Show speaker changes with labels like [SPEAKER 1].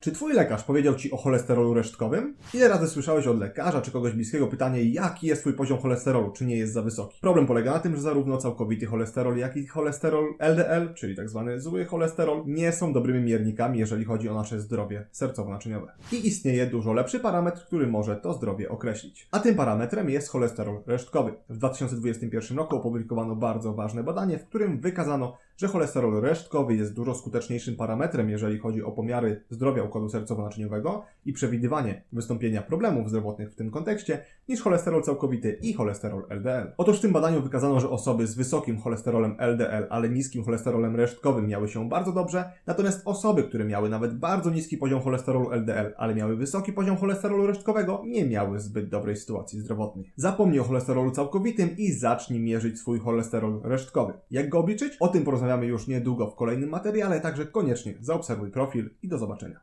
[SPEAKER 1] Czy twój lekarz powiedział ci o cholesterolu resztkowym? Ile razy słyszałeś od lekarza czy kogoś bliskiego pytanie, jaki jest twój poziom cholesterolu, czy nie jest za wysoki? Problem polega na tym, że zarówno całkowity cholesterol, jak i cholesterol LDL, czyli tak zwany zły cholesterol, nie są dobrymi miernikami, jeżeli chodzi o nasze zdrowie sercowo-naczyniowe. I istnieje dużo lepszy parametr, który może to zdrowie określić. A tym parametrem jest cholesterol resztkowy. W 2021 roku opublikowano bardzo ważne badanie, w którym wykazano, że cholesterol resztkowy jest dużo skuteczniejszym parametrem, jeżeli chodzi o pomiary zdrowia układu sercowo-naczyniowego i przewidywanie wystąpienia problemów zdrowotnych w tym kontekście, niż cholesterol całkowity i cholesterol LDL. Otóż w tym badaniu wykazano, że osoby z wysokim cholesterolem LDL, ale niskim cholesterolem resztkowym miały się bardzo dobrze, natomiast osoby, które miały nawet bardzo niski poziom cholesterolu LDL, ale miały wysoki poziom cholesterolu resztkowego, nie miały zbyt dobrej sytuacji zdrowotnej. Zapomnij o cholesterolu całkowitym i zacznij mierzyć swój cholesterol resztkowy. Jak go obliczyć? O tym porozmawiamy już niedługo w kolejnym materiale, także koniecznie zaobserwuj profil i do zobaczenia.